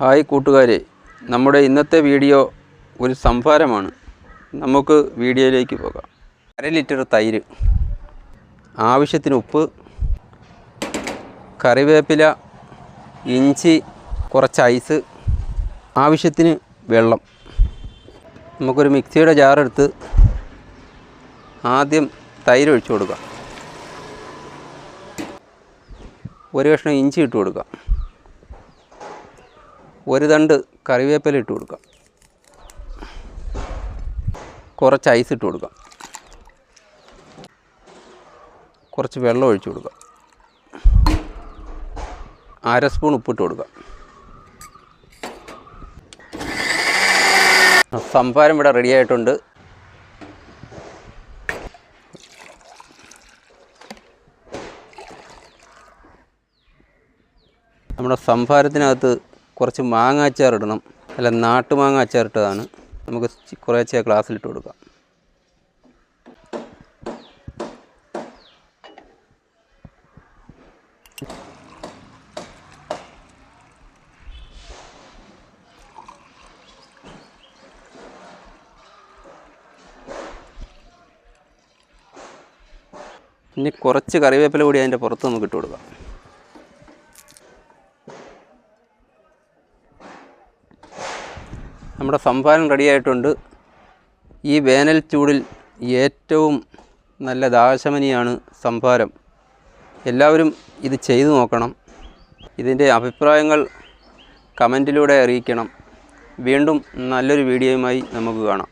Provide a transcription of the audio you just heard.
Hi കൂട്ടുകാരെ. നമ്മുടെ ഇന്നത്തെ വീഡിയോ ഒരു സംഭാരമാണ് നമുക്ക് വീഡിയോയിലേക്ക് പോകാം. അര ലിറ്റർ തൈര് ആവശ്യത്തിന് ഉപ്പ് കറിവേപ്പില ഇഞ്ചി കുറച്ച് ഐസ് ആവശ്യത്തിന് വെള്ളം. നമുക്കൊരു മിക്സിയുടെ ജാറെടുത്ത് ആദ്യം തൈര് ഒഴിച്ചു കൊടുക്കാം. ഒരു കഷ്ണം ഇഞ്ചി ഇട്ട് കൊടുക്കാം. ഒരു തണ്ട് കറിവേപ്പില ഇട്ട് കൊടുക്കാം. കുറച്ച് ഐസ് ഇട്ട് കൊടുക്കാം. കുറച്ച് വെള്ളം ഒഴിച്ചു കൊടുക്കാം. അര സ്പൂൺ ഉപ്പിട്ട് കൊടുക്കാം. സംഭാരം ഇവിടെ റെഡി ആയിട്ടുണ്ട്. നമ്മുടെ സംഭാരത്തിനകത്ത് കുറച്ച് മാങ്ങ അച്ചാർ ഇടണം. അല്ല നാട്ടുമാങ്ങ അച്ചാർ ഇട്ടതാണ്. നമുക്ക് കുറേശ്ശെ ഗ്ലാസ്സിലിട്ട് കൊടുക്കാം. ഇനി കുറച്ച് കറിവേപ്പില കൂടി അതിന്റെ പുറത്ത് നമുക്ക് ഇട്ട് കൊടുക്കാം. നമ്മുടെ സംഭാരം റെഡിയായിട്ടുണ്ട്. ഈ വേനൽ ചൂടിൽ ഏറ്റവും നല്ല ദാശമനിയാണ് സംഭാരം. എല്ലാവരും ഇത് ചെയ്തു നോക്കണം. ഇതിന്റെ അഭിപ്രായങ്ങൾ കമന്റിലൂടെ അറിയിക്കണം. വീണ്ടും നല്ലൊരു വീഡിയോയുമായി നമുക്ക് കാണാം.